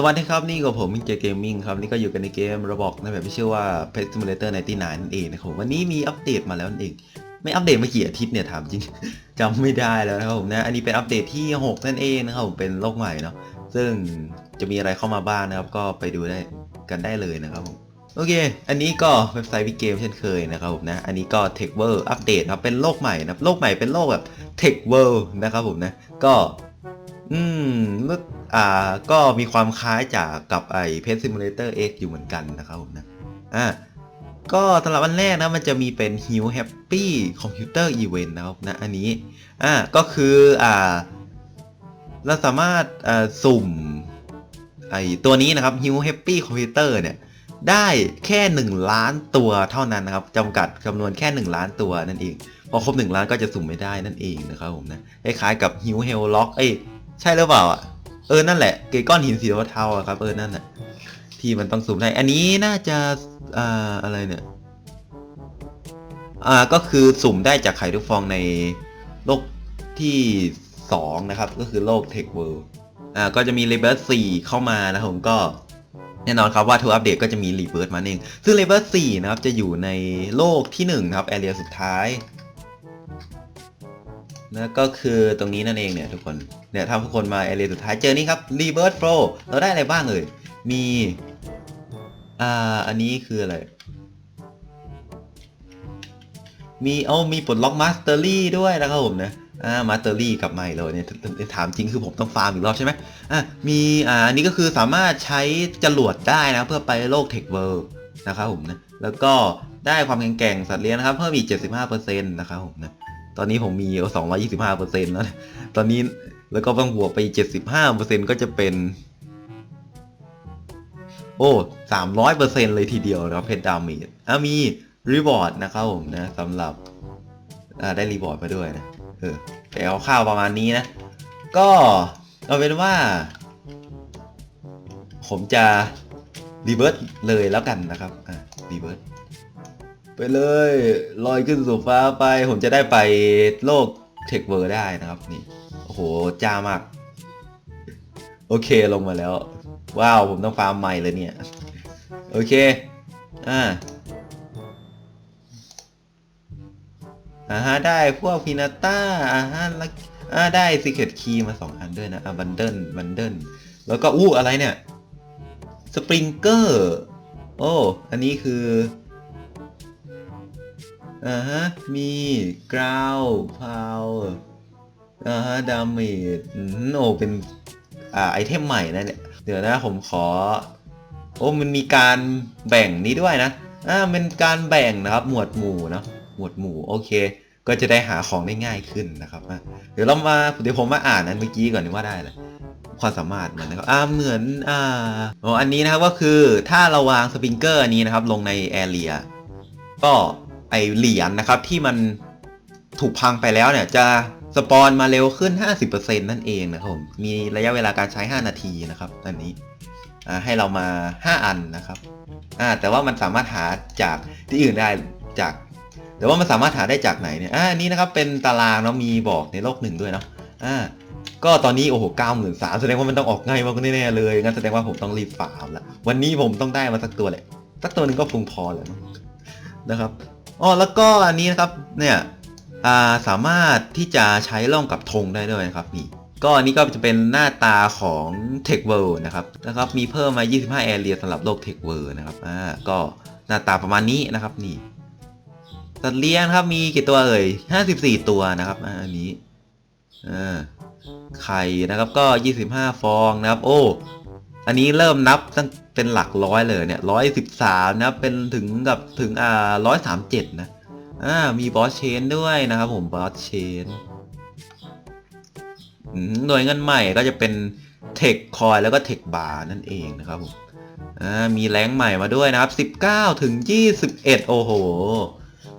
สวัสดีครับ นี่กับผมมิงเจเกมมิ่งครับ นี่ก็อยู่กันในเกมระบอกในแบบที่ชื่อว่า Pet Simulator 99นั่นเองนะครับวันนี้มีอัปเดตมาแล้วนั่นเอง ไม่อัปเดตมากี่อาทิตย์เนี่ยถามจริง จำไม่ได้แล้วนะครับผมนะ อันนี้เป็นอัปเดตที่ 6 นั่นเองนะครับผมเป็นโลกใหม่เนาะซึ่งจะมีอะไรเข้ามาบ้างนะครับ ก็ไปดูได้กันได้เลยนะครับผมโอเค อันนี้ก็เว็บไซต์วิกเกมเช่นเคยนะครับผมนะ อันนี้ก็ Tech World อัปเดตนะครับเป็นโลกใหม่นะโลกใหม่เป็นโลกแบบ Tech World นะครับผมนะ ก็ อืม อ่าก็มีความคล้ายจากกับไอ้ Pet Simulator X อยู่เหมือนกันนะครับผมนะอ่าก็สำหรับวันแรกนะมันจะมีเป็น Hill Happy Computer Event นะครับนะอันนี้อ่าก็คืออ่าเราสามารถอ่าสุ่มไอ้ตัวนี้นะครับ Hill Happy Computer เนี่ยได้แค่ 1 ล้านตัวเท่านั้นนะครับจำกัดจำนวนแค่ 1 ล้านตัวนั่นเอง พอครบ 1 ล้านก็จะสุ่มไม่ได้นั่นเองนะครับผมนะคล้ายๆกับ Hill Hell Lock เอ้ยใช่หรือเปล่าอะ เออนั่นแหละเกก้อนหินสีเทาๆครับเออนั่นแหละที่มันต้องซูมได้ อันนี้น่าจะอ่าอะไรเนี่ยอ่าก็คือสุ่มได้จากไข่ทุกฟองในโลกที่ 2 นะครับ ก็คือโลก Tech World อ่าก็จะมี r e b i r t 4 เข้ามานะครับผมก็แน่นอนครับว่าทุกอัปเดตก็จะมี Rebirth มาเองซึ่ง r e b i r t 4 นะครับ จะอยู่ในโลกที่1นะครับแอเรียสุดท้าย นะก็คือตรงนี้นั่นเองเนี่ยทุกคนเนี่ยถ้าทุกคนมาแอเรียสุดท้ายเจอนี่ครับ Rebirth Pro เราได้อะไรบ้างเอ่ยมีอ่าอันนี้คืออะไร มีเอามีปลดล็อกมาสเตอรี่ด้วยนะครับผมนะอ่ามาสเตอรี่กลับมาอีกแล้วเนี่ยถามจริงคือผมต้องฟาร์มอีกรอบใช่ไหมอะมีอ่าอันนี้ก็คือสามารถใช้จรวดได้นะเพื่อไปโลกเทคเวิร์นะครับผมนะแล้วก็ได้ความแข็งแกร่งสัตว์เลี้ยงนะครับ เพิ่มอีก 75%นะครับผมนะ ตอนนี้ผมมี225%แล้ว ตอนนี้แล้วก็ต้องบวกไป75%ก็จะเป็น โอ้300%เลยทีเดียวนะครับเพชรดาเมจอะมีรีบอร์ดนะครับผมนะสำหรับอ่าได้รีบอร์ดมาด้วยนะเออแต่เอาข้าวประมาณนี้นะ ก็เอาเป็นว่า ผมจะรีเวิร์สเลยแล้วกันนะครับอ่ารีเวิร์ส ไปเลยลอยขึ้นสู่ฟ้าไป ผมจะได้ไปโลกเทคเวอร์ได้นะครับนี่โอ้โหจ้ามาก โอเคลงมาแล้ว ว้าว ผมต้องฟาร์มใหม่เลยเนี่ย โอเค อ่าอ่าฮะได้พวกพีนาต้าอ่าฮะแล้วอ่าได้ซีเค r ตคีย์มาสองอันด้วยนะอ่าบันเดิลบันเดิลแล้วก็อู้อะไรเนี่ย สปริงเกอร์ โอ้ อันนี้คือ อ่าฮะ มีกราวพาวอ่าฮะ ดาเมจโอ้เป็น อ่า ไอเทมใหม่นะเนี่ย เดี๋ยวนะผมขอ โอ้ มันมีการแบ่งนี้ด้วยนะ อ่า เป็นการแบ่งนะครับ หมวดหมู่เนาะ หมวดหมู่ โอเค ก็จะได้หาของได้ง่ายขึ้นนะครับ เดี๋ยวเรามา เดี๋ยวผมมาอ่านอันเมื่อกี้ก่อนว่าได้เลยความสามารถมันนะครับ อ่า เหมือน อ่าอ๋ออันนี้นะครับก็คือถ้าเราวางสปริงเกอร์อันนี้นะครับ ลงในแอเรีย ก็ ไอเหรียญนะครับที่มันถูกพังไปแล้วเนี่ยจะสปอนมาเร็วขึ้น 50%นั่นเองนะครับผมมีระยะเวลาการใช้ 5 นาทีนะครับอันนี้ให้เรามา 5 อันนะครับแต่ว่ามันสามารถหาจากที่อื่นได้จาก แต่ว่ามันสามารถหาได้จากไหนเนี่ยอันนี้นะครับเป็นตารางเนาะมีบอกในโลกหนึ่งด้วยเนาะก็ตอนนี้โอ้โหเก้าหมื่นสามแสดงว่ามันต้องออกง่ายมากแน่ๆเลยงั้นแสดงว่าผมต้องรีบฟาร์มละวันนี้ผมต้องได้มาสักตัวแหละสักตัวหนึ่งก็คงพอแหละมั้งนะครับ อ๋อแล้วก็อันนี้นะครับเนี่ยาสามารถที่จะใช้ร่องกับธงได้ด้วยนะครับนี่ก็อันนี้ก็จะเป็นหน้าตาของ Tech World นะครับนะครับมีเพิ่มมา 25 Area สำหรับโลก Tech World นะครับอ่าก็หน้าตาประมาณนี้นะครับนี่สัตว์เลี้ยงครับมีกี่ตัวเอ่ย 54 ตัวนะครับอันนี้อ่าไข่นะครับก็ 25 ฟองนะครับ โอ้ อันนี้เริ่มนับตั้งเป็นหลักร้อยเลยเนี่ยร้อยสิบสามนะเป็นถึงกับถึงอ่าร้อยสามเจ็ดนะอ่ามีบอสเชนด้วยนะครับผมบอสเชนหน่วยเงินใหม่ก็จะเป็นเทคคอยแล้วก็เทคบาร์นั่นเองนะครับผมอ่ามีแรงใหม่มาด้วยนะครับ 19 ถึง 21 โอ้โห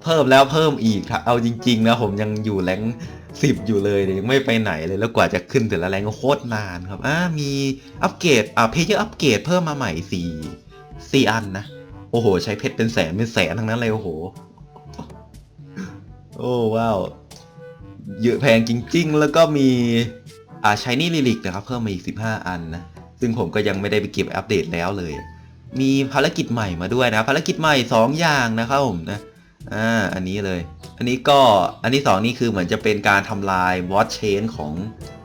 เพิ่มแล้วเพิ่มอีกครับเอาจริง ๆ นะผมยังอยู่แรง สิบอยู่เลยยังไม่ไปไหนเลยแล้วกว่าจะขึ้นแต่ละแรงก็โคตรนานครับอ่ามีอัปเกรดอ่าเพจเยอร์อัปเกรดเพิ่มมาใหม่สี่สี่อันนะ โอ้โห ใช้เพชรเป็นแสนเป็นแสนทั้งนั้นเลยโอ้โห โอ้ว้าว เยอะแพงจริง ๆ แล้วก็มีอ่าชายนี่ลิลิกนะครับ เพิ่มมาอีก15อันนะ ซึ่งผมก็ยังไม่ได้ไปเก็บอัปเดตแล้วเลย มีภารกิจใหม่มาด้วยนะ ภารกิจใหม่2อย่างนะครับผมนะ อ่าอันนี้เลย อันนี้ก็อันที่สองนี่คือเหมือนจะเป็นการทำลายวอตเชนของ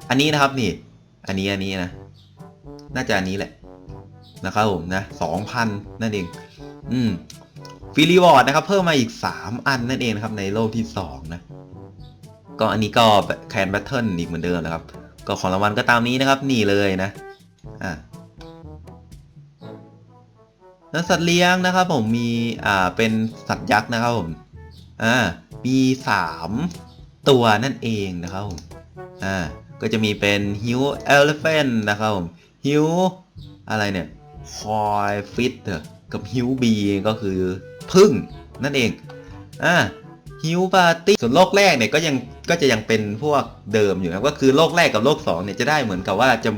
อันนี้นะครับนี่ อันนี้อันนี้นะ น่าจะอันนี้แหละนะครับผมนะสองพันนั่นเอง อืมฟรีรีวอร์ดนะครับ เพิ่มมาอีก 3 อันนั่นเองครับในโลกที่ 2 นะ ก็อันนี้ก็แคนแบทเทิลอีกเหมือนเดิมนะครับ ก็ของรางวัลก็ตามนี้นะครับ นี่เลยนะ อ่า แล้วสัตว์เลี้ยงนะครับผมมีอ่าเป็นสัตว์ยักษ์นะครับผมอ่ามีสามตัวนั่นเองนะครับผมอ่าก็จะมีเป็นฮิวเอลเฟนนะครับผมฮิวอะไรเนี่ยคอยฟิตกับฮิวบีก็คือพึ่งนั่นเองอ่าฮิวปาร์ตี้ส่วนโลกแรกเนี่ยก็ยังก็จะยังเป็นพวกเดิมอยู่นะครับก็คือโลกแรกกับโลกสองเนี่ยจะได้เหมือนกับว่าจะ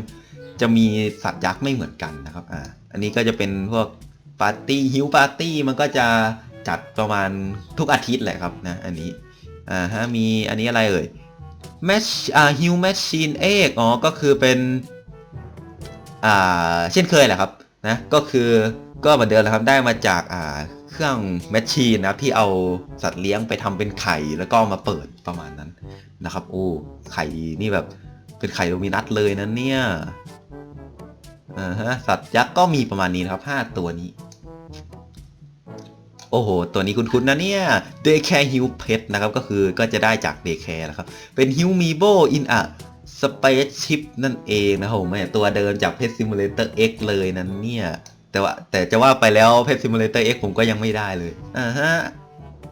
จะมีสัตว์ยักษ์ไม่เหมือนกันนะครับอ่าอันนี้ก็จะเป็นพวก ปาร์ตี้ฮิวปาร์ตี้มันก็จะจัดประมาณทุกอาทิตย์แหละครับนะอันนี้อ่าฮะมีอันนี้อะไรเอ่ยแมชอ่าฮิวแมชชีนเอกอ๋อก็คือเป็นอ่าเช่นเคยแหละครับนะก็คือก็เหมือนเดิมแหละครับได้มาจากอ่าเครื่องแมชชีนนะที่เอาสัตว์เลี้ยงไปทำเป็นไข่แล้วก็มาเปิดประมาณนั้นนะครับโอ้ไข่นี่แบบเป็นไข่โดมินัสเลยนะเนี่ยอ่าฮะสัตว์ยักษ์ก็มีประมาณนี้นะครับห้าตัวนี้ อ้โห ตัวนี้คุ้นๆนะเนี่ย Daycare Hill Pet นะครับ ก็คือก็จะได้จาก Daycare นะครับ เป็น Hill Mibo in a Spaceship นั่นเองนะครับผมเนี่ยตัวเดิมจาก Pet Simulator X เลยนั้นเนี่ย แต่ว่าแต่จะว่าไปแล้ว Pet Simulator X ผมก็ยังไม่ได้เลยอ่าฮะ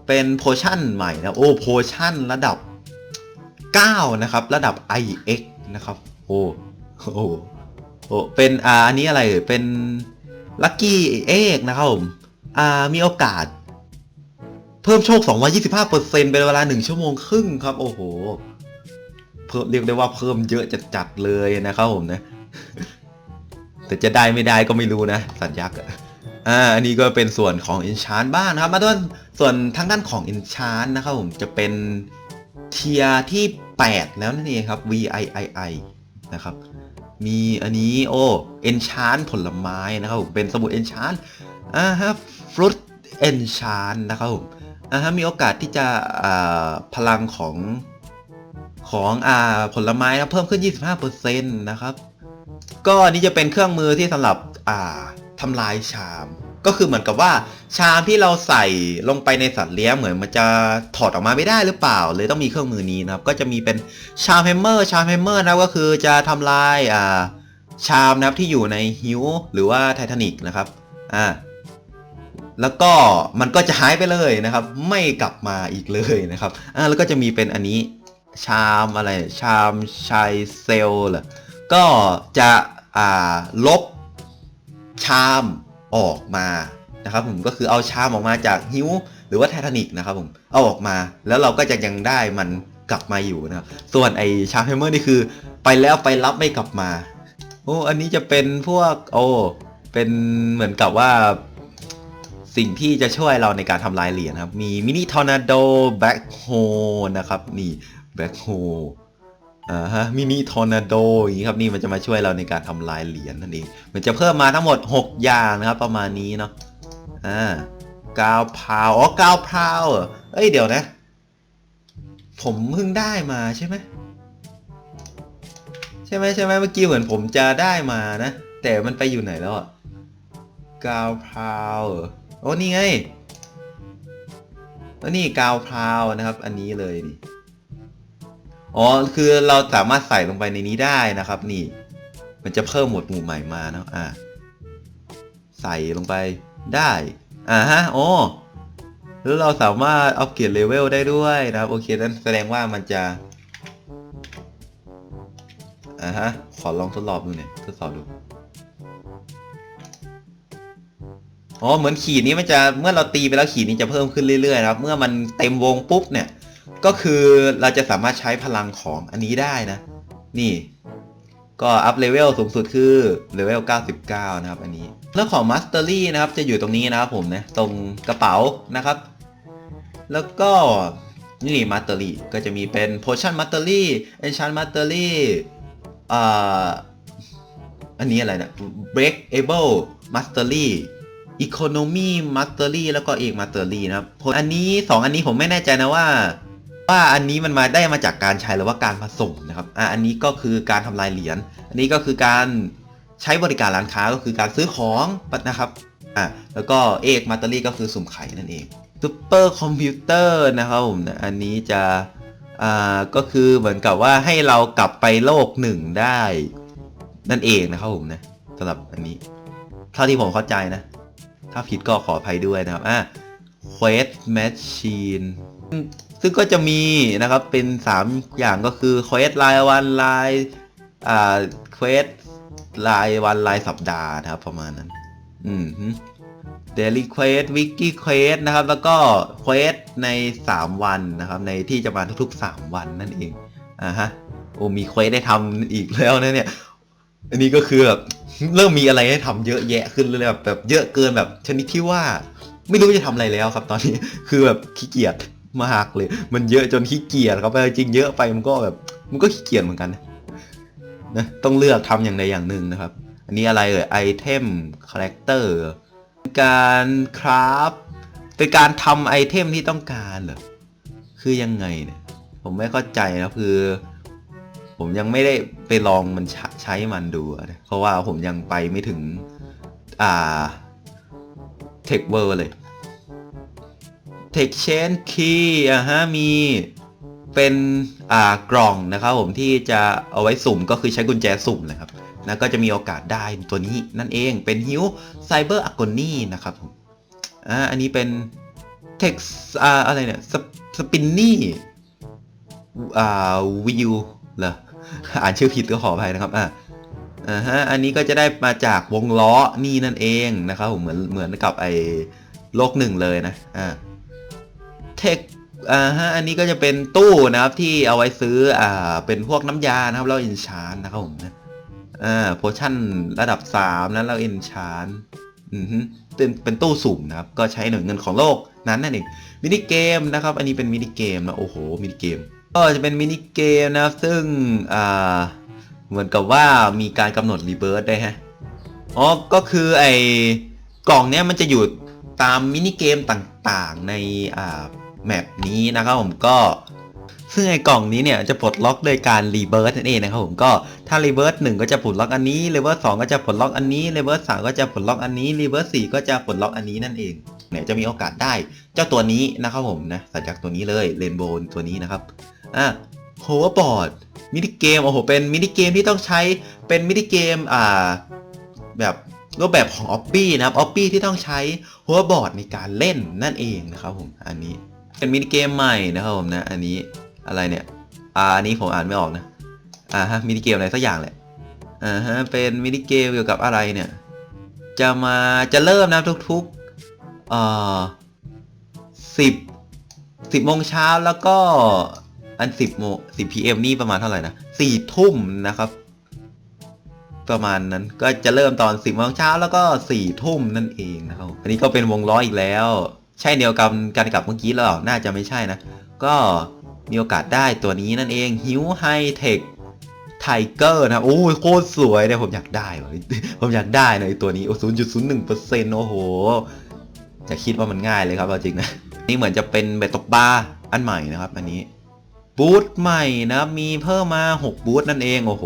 เป็นโพชั่นใหม่นะ โอ้โพชั่นระดับ 9 นะครับ ระดับ IX นะครับ โอ้โอ้โอ้เป็นอ่าอันนี้อะไรเอ่ยเป็นลัคกี้เอกนะครับผม อ่ามีโอกาส เพิ่มโชค 225%เป็นเวลา 1 ชั่วโมงครึ่งครับ โอ้โห เพิ่มเรียกได้ว่าเพิ่มเยอะจัดๆเลยนะครับผมนะ แต่จะได้ไม่ได้ก็ไม่รู้นะ สัญยักษ์อะอ่าอันนี้ก็เป็นส่วนของ Enchant บ้างนะครับ มาด้วยส่วนทางด้านของ Enchant นะครับผมจะเป็นเทียที่ 8 แล้วนั่นเองครับ VIII นะครับมีอันนี้โอ้ Enchant ผลไม้นะครับผมเป็นสมุด Enchant อ่าฮะฟรุตเอนชานนะครับผมอ่าฮะมีโอกาสที่จะอ่าพลังของของอ่าผลไม้นะเพิ่มขึ้น 25%นะครับ ก็นี่จะเป็นเครื่องมือที่สำหรับอ่าทำลายชาม ก็คือเหมือนกับว่า ชามที่เราใส่ลงไปในสัตว์เลี้ยงเหมือนมันจะถอดออกมาไม่ได้หรือเปล่า เลยต้องมีเครื่องมือนี้นะครับ ก็จะมีเป็นชามแฮมเมอร์ ชามแฮมเมอร์นะก็คือจะทำลายอ่าชามนะครับที่อยู่ในฮิวหรือว่าไททานิกนะครับอ่า แล้วก็มันก็จะหายไปเลยนะครับ ไม่กลับมาอีกเลยนะครับอ่าแล้วก็จะมีเป็นอันนี้ชามอะไรชามชายเซลล์เหรอก็จะอ่าลบชามออกมานะครับผมก็คือเอาชามออกมาจากฮิวหรือว่าไททานิกนะครับผมเอาออกมาแล้วเราก็จะยังได้มันกลับมาอยู่นะครับส่วนไอชามแฮมเมอร์นี่คือ ไปแล้วไปรับไม่กลับมาโอ้อันนี้จะเป็นพวกโอ้เป็นเหมือนกับว่า สิ่งที่จะช่วยเราในการทำลายเหรียญครับ มีมินิทอร์นาโดแบ็คโฮนะครับ นี่แบ็คโฮอ่าฮะมินิทอร์นาโดอย่างนี้ครับนี่มันจะมาช่วยเราในการทำลายเหรียญนั่นเองมันจะเพิ่มมาทั้งหมด 6 อย่างนะครับ ประมาณนี้เนาะอ่ากาวพาวอ๋อกาวพาวเอ้ยเดี๋ยวนะ ผมเพิ่งได้มาใช่ไหมใช่ไหมใช่ไหมเมื่อกี้เหมือนผมจะได้มานะ แต่มันไปอยู่ไหนแล้วอะกาวพาวอ โอ้นี่ไง แล้วนี่กาวพราวนะครับ อันนี้เลยนี่อ๋อ คือเราสามารถใส่ลงไปในนี้ได้นะครับ นี่ มันจะเพิ่มหมวดหมู่ใหม่มานะอ่าใส่ลงไปได้ อ่าฮะโอ้แล้วเราสามารถอัปเกรดเลเวลได้ด้วยนะครับ โอเค นั้นแสดงว่ามันจะ อ่าฮะ ขอลองทดลองดูหน่อย ทดสอบดู อ๋อเหมือนขีดนี้มันจะเมื่อเราตีไปแล้วขีดนี้จะเพิ่มขึ้นเรื่อยๆนะครับ เมื่อมันเต็มวงปุ๊บเนี่ยก็คือเราจะสามารถใช้พลังของอันนี้ได้นะ นี่ ก็อัพเลเวลสูงสุดคือเลเวล 99 นะครับ อันนี้แล้วของ Mastery นะครับ จะอยู่ตรงนี้นะครับผมนะ ตรงกระเป๋านะครับ แล้วก็นี่ Mastery ก็จะมีเป็น Potion Mastery Enchant Mastery อ่าอันนี้อะไรเนี่ย breakable mastery economy mastery แล้วก็เอก mastery นะครับผมอันนี้สองอันนี้ผมไม่แน่ใจนะว่า ว่าอันนี้มันมาได้มาจากการใช้หรือว่าการผสมนะครับอะอันนี้ก็คือการทำลายเหรียญอันนี้ก็คือการใช้บริการร้านค้าก็คือการซื้อของนะครับอะแล้วก็เอกมาตเตอรี่ก็คือสุ่มไข่นั่นเองซูเปอร์คอมพิวเตอร์นะครับผมนะอันนี้จะอ่าก็คือเหมือนกับว่าให้เรากลับไปโลกหนึ่งได้ นั่นเองนะครับผมนะสำหรับอันนี้เท่าที่ผมเข้าใจนะ ถ้าผิดก็ขออภัยด้วยนะครับ อะ Quest Machine ซึ่งก็จะมีนะครับเป็น 3 อย่างก็คือ Quest รายวันรายอ่า Quest รายวันรายสัปดาห์นะครับ ประมาณนั้น อืม Daily Quest Wiki Quest นะครับ แล้วก็ Quest ใน 3 วันนะครับ ในที่จะมาทุกๆ 3 วันนั่นเอง อ่าฮะ โอ้มีเควสได้ทำอีกแล้วนะเนี่ย อันนี้ก็คือแบบเริ่มมีอะไรให้ทำเยอะแยะขึ้นเลยแบบแบบเยอะเกินแบบชนิดที่ว่า ไม่รู้จะทำอะไรแล้วครับ ตอนนี้คือแบบขี้เกียจมากเลย มันเยอะจนขี้เกียจครับจริงเยอะไปมันก็แบบมันก็ขี้เกียจเหมือนกันนะต้องเลือกทำอย่างใดอย่างหนึ่งนะครับ อันนี้อะไรเอ่ยไอเทมคาแรคเตอร์การคราฟเป็นการทำไอเทมที่ต้องการเหรอคือยังไงเนี่ยผมไม่เข้าใจนะคือ ผมยังไม่ได้ไปลองมันใช้ ใช้มันดู เพราะว่าผมยังไปไม่ถึง อ่าเทคเวอร์เลยเทคเชนคีย์อะฮะมีเป็นอ่ากล่องนะครับผมที่จะเอาไว้สุ่มก็คือใช้กุญแจสุ่มนะครับนะก็จะมีโอกาสได้ตัวนี้นั่นเองเป็นฮิวไซเบอร์อะกอนี่นะครับผมอ่าอันนี้เป็นเท็กอ่าอะไรเนี่ยสปินนี่อ่าวิวเหรอ อ่านชื่อผิดก็ขออภัยนะครับอ่าอ่าฮะอันนี้ก็จะได้มาจากวงล้อนี่นั่นเองนะครับผมเหมือนเหมือนกับไอ้โลกหนึ่งเลยนะอ่าเทคอ่าฮะอันนี้ก็จะเป็นตู้นะครับที่เอาไว้ซื้ออ่าเป็นพวกน้ำยานะครับแล้วอินชานนะครับผมนะอ่าโพชั่นระดับ3นั้นเราอินชานอือฮึเป็นเป็นตู้สุ่มนะครับ ก็ใช้หน่วยเงินของโลกนั้นนั่นเองมินิเกมนะครับ อันนี้เป็นมินิเกมนะโอ้โหมินิเกม ก็จะเป็นมินิเกมนะครับ ซึ่งอ่าเหมือนกับว่ามีการกำหนดรีเบิร์ตได้ฮะ อ๋อ ก็คือไอ้กล่องเนี้ยมันจะอยู่ตามมินิเกมต่างๆในอ่าแมปนี้นะครับผมก็ ซึ่งไอ้กล่องนี้เนี่ยจะปลดล็อกโดยการรีเบิร์ตนั่นเองนะครับผมก็ถ้ารีเบิร์ตหนึ่งก็จะปลดล็อกอันนี้รีเบิร์ตสองก็จะปลดล็อกอันนี้รีเบิร์ตสามก็จะปลดล็อกอันนี้รีเบิร์ตสี่ก็จะปลดล็อกอันนี้นั่นเองเนี่ยจะมีโอกาสได้เจ้าตัวนี้นะครับผมนะสัญจากตัวนี้เลยเรนโบว์ตัวนี้นะครับ อะโฮเวอร์บอร์ดมินิเกมโอ้โหเป็นมินิเกมที่ต้องใช้เป็นมินิเกมอ่าแบบรูปแบบของออปปี้นะครับออปปี้ที่ต้องใช้โฮเวอร์บอร์ดในการเล่นนั่นเองนะครับผมอันนี้เป็นมินิเกมใหม่นะครับผมนะอันนี้อะไรเนี่ยอ่าอันนี้ผมอ่านไม่ออกนะอ่าฮะมินิเกมอะไรสักอย่างแหละอ่าฮะเป็นมินิเกมเกี่ยวกับอะไรเนี่ยจะมาจะเริ่มนะทุกๆอ่าสิบสิบโมงเช้าแล้วก็ อันสิบโมสิบพีเอ็มนี่ประมาณเท่าไหร่นะสี่ทุ่มนะครับ ประมาณนั้นก็จะเริ่มตอนสิบโมงเช้าแล้วก็สี่ทุ่มนั่นเองนะครับอันนี้ก็เป็นวงล้ออีกแล้ว ใช่เดียวกันกันกับเมื่อกี้หรอเปล่าน่าจะไม่ใช่นะ ก็มีโอกาสได้ตัวนี้นั่นเองฮิวไฮเทคไทเกอร์นะโอ้ยโคตรสวยเนี่ยผมอยากได้ว่ะผมอยากได้นะไอตัวนี้โอ้ศูนย์จุดศูนย์หนึ่งเปอร์เซ็นต์โอ้โหจะคิดว่ามันง่ายเลยครับเอาจริงนะนี่เหมือนจะเป็นเบตตกบาอันใหม่นะครับ อันนี้ บูธใหม่นะมีเพิ่มมา 6 บูธนั่นเองโอ้โห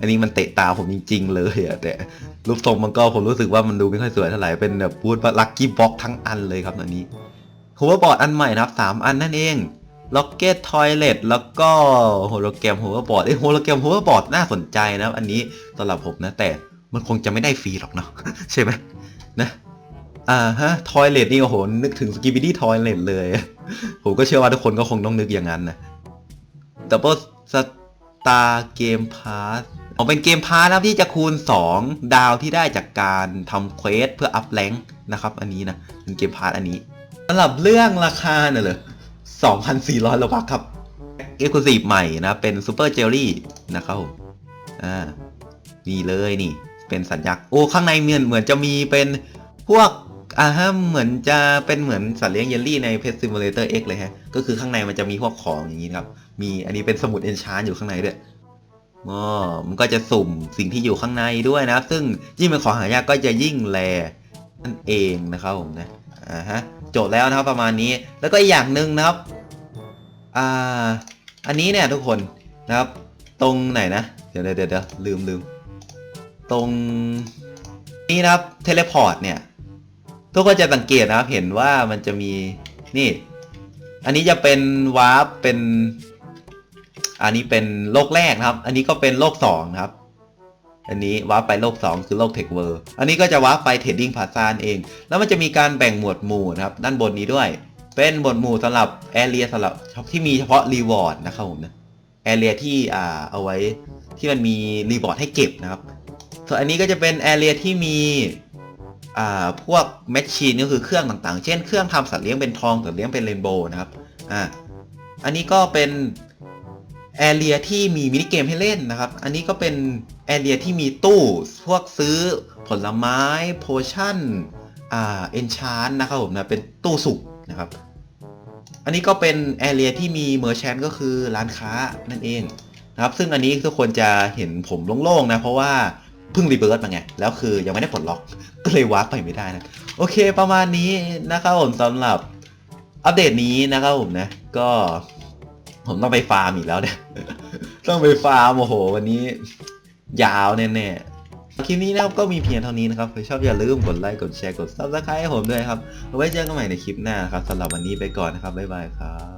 อันนี้มันเตะตาผมจริง ๆ เลยอะแต่รูปทรงมันก็ผมรู้สึกว่ามันดูไม่ค่อยสวยเท่าไหร่เป็นแบบบูธลักกี้บ็อกทั้งอันเลยครับตอนนี้โฮเวอร์บอร์ดอันใหม่นะครับ 3 อันนั่นเองล็อกเก็ตทอยเลตแล้วก็โฮโลแกรมโฮเวอร์บอร์ดเอ้โฮโลแกรมโฮเวอร์บอร์ดน่าสนใจนะครับ อันนี้สำหรับผมนะแต่มันคงจะไม่ได้ฟรีหรอกเนาะใช่ไหมนะอ่าฮะทอยเลตนี่โอ้โหนึกถึงสกิบิดี้ทอยเลตเลย ผมก็เชื่อว่าทุกคนก็คงต้องนึกอย่างนั้นนะ ดับเบิลสตาร์เกมพาสออกเป็นเกมพาสนะครับที่จะคูณ 2 ดาวที่ได้จากการทำเควสเพื่ออัพแรงค์นะครับ อันนี้นะเป็นเกมพาสอันนี้สำหรับเรื่องราคาเนี่ยเลย2,400โลบักครับเอ็กซ์คลูซีฟใหม่นะเป็นซูเปอร์เจลลี่นะครับผมอ่านี่เลยนี่ เป็นสัญลักษณ์โอ้ ข้างในเหมือนเหมือนจะมีเป็นพวกอ่าฮะเหมือนจะเป็นเหมือนสัตว์เลี้ยงเยลลี่ในเพ Pet Simulator X เลยฮะ ก็คือข้างในมันจะมีพวกของอย่างนี้ครับ มีอันนี้เป็นสมุดเอนชานอยู่ข้างในด้วยอ๋อมันก็จะสุ่มสิ่งที่อยู่ข้างในด้วยนะครับ ซึ่งยิ่งเป็นของหายากก็จะยิ่งแรนั่นเองนะครับผมนะอ่าฮะโจทย์แล้วนะครับประมาณนี้ แล้วก็อีกอย่างหนึ่งนะครับอ่าอันนี้เนี่ยทุกคนนะครับ ตรงไหนนะ เดี๋ยวเดี๋ยวเดี๋ยวลืมลืมตรงนี้นะครับเทเลพอร์ตเนี่ยทุกคนจะสังเกตนะครับเห็นว่ามันจะมีนี่ อันนี้จะเป็นวาร์ปเป็น อันนี้เป็นโลกแรกนะครับ อันนี้ก็เป็นโลกสองนะครับ อันนี้วาร์ปไปโลก 2 คือโลกเทคเวอร์อันนี้ก็จะวาร์ปไปเทรดดิ้งพาซานเอง แล้วมันจะมีการแบ่งหมวดหมู่นะครับ ด้านบนนี้ด้วย เป็นหมวดหมู่สำหรับแอเรียสำหรับที่มีเฉพาะรีวอร์ดนะครับผมนะแอเรียที่อ่าเอาไว้ที่มันมีรีวอร์ดให้เก็บนะครับ ส่วนอันนี้ก็จะเป็นแอเรียที่มีอ่าพวกแมชชีนก็คือเครื่องต่างๆ เช่นเครื่องทำสัตว์เลี้ยงเป็นทองสัตว์เลี้ยงเป็นเรนโบว์นะครับอ่าอันนี้ก็เป็น แอเรียที่มีมินิเกมให้เล่นนะครับ อันนี้ก็เป็นแอเรียที่มีตู้พวกซื้อผลไม้โพชั่นอ่าเอนชานนะครับผมนะเป็นตู้สุกนะครับ อันนี้ก็เป็นแอเรียที่มีเมอร์แชนก็คือร้านค้านั่นเองนะครับ ซึ่งอันนี้ทุกคนจะเห็นผมโล่งๆนะ เพราะว่าเพิ่งรีเบิร์ตมาไง แล้วคือยังไม่ได้ปลดล็อก ก็เลยวาร์ปไปไม่ได้นะ โอเคประมาณนี้นะครับผมสำหรับอัปเดตนี้นะครับผมนะ ก็ ผมต้องไปฟาร์มอีกแล้วเนี่ย ต้องไปฟาร์มโอ้โห วันนี้ ยาวแน่ๆ คลิปนี้นะครับก็มีเพียงเท่านี้นะครับใครชอบอย่าลืมกดไลค์กดแชร์กด subscribe ให้ผมด้วยครับ ไว้เจอกันใหม่ในคลิปหน้าครับสำหรับวันนี้ไปก่อนนะครับบ๊ายบายครับ